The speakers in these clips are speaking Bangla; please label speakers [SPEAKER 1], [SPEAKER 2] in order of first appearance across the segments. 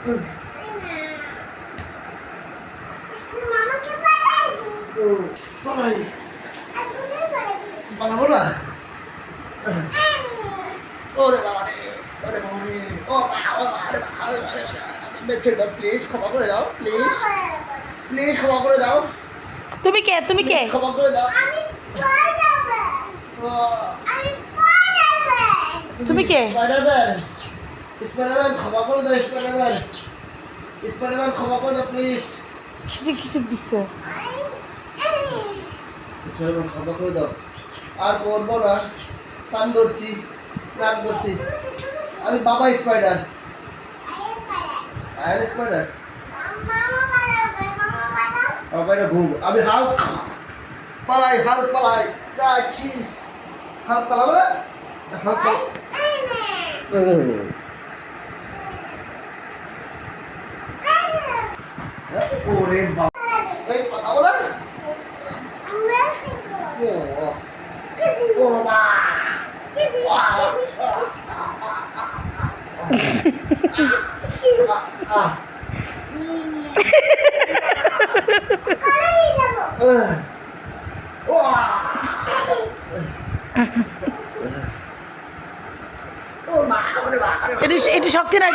[SPEAKER 1] তুমি
[SPEAKER 2] না ওরে বাবা রে ওরে বাবা রে ও মা রে মা রে মা রে মা রে মা রে ছেড়ে দাও প্লিজ ক্ষমা করে দাও প্লিজ প্লিজ ক্ষমা করে দাও
[SPEAKER 3] তুমি কে? তুমি কে?
[SPEAKER 2] ক্ষমা করে দাও
[SPEAKER 3] তুমি কে?
[SPEAKER 2] স্পাইডারম্যান ক্ষমা করে দাও স্পাইডারম্যান স্পাইডারম্যান ক্ষমা করে দাও প্লিজ
[SPEAKER 3] খিচিক খিচিক দিচ্ছে
[SPEAKER 2] স্পাইডারম্যান ক্ষমা করে দাও আর করব না কান ধরছি নাক ধরছি। আমি বাবা স্পাইডার আয়ার স্পাইডার বাবা এটা ঘুম। আমি হাল্ক পালাই হাল্ক পালাই। যাচ্ছিস হাল্ক পালাবো না? হাল্ক পালা ওরে বাবা এই ওরে মা
[SPEAKER 3] একটু শক্তি নাও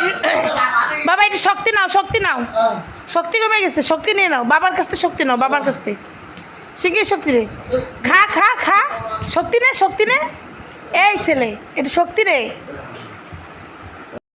[SPEAKER 3] বাবা একটু শক্তি নাও শক্তি নাও শক্তি কমে গেছে, শক্তি নিয়ে নাও, বাবার কাছ থেকে শক্তি নাও, বাবার কাছ থেকে। শিখিয়ে শক্তি নে খা খা খা। শক্তি নে শক্তি নে। এই ছেলে, এটা শক্তি নে